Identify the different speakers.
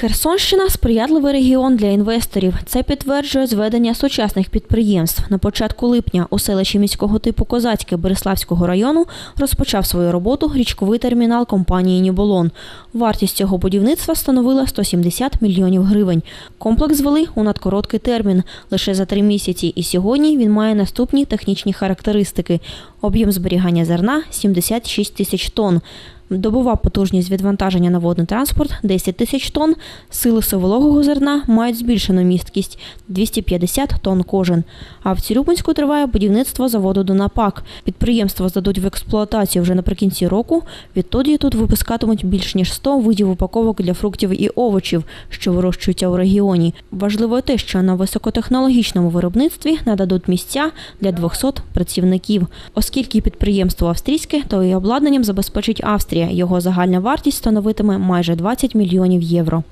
Speaker 1: Херсонщина сприятливий регіон для інвесторів. Це підтверджує зведення сучасних підприємств. На початку липня у селищі міського типу Козацьке Береславського району розпочав свою роботу річковий термінал компанії Ніболон. Вартість цього будівництва становила 170 мільйонів гривень. Комплекс звели у надкороткий термін лише за три місяці. І сьогодні він має наступні технічні характеристики: об'єм зберігання зерна 76 тисяч тонн. Добова потужність відвантаження на водний транспорт 10 тисяч тонн. Сили совологого зерна мають збільшену місткість 250 тонн кожен. А в Цілюбинську триває будівництво заводу Донапак. Підприємство здадуть в експлуатацію вже наприкінці року. Відтоді тут випускатимуть більш ніж 100 видів упаковок для фруктів і овочів, що вирощуються у регіоні. Важливо те, що на високотехнологічному виробництві нададуть місця для 200 працівників. Оскільки підприємство австрійське, то і обладнанням забезпечить Австрія. Його загальна вартість становитиме майже 20 мільйонів євро.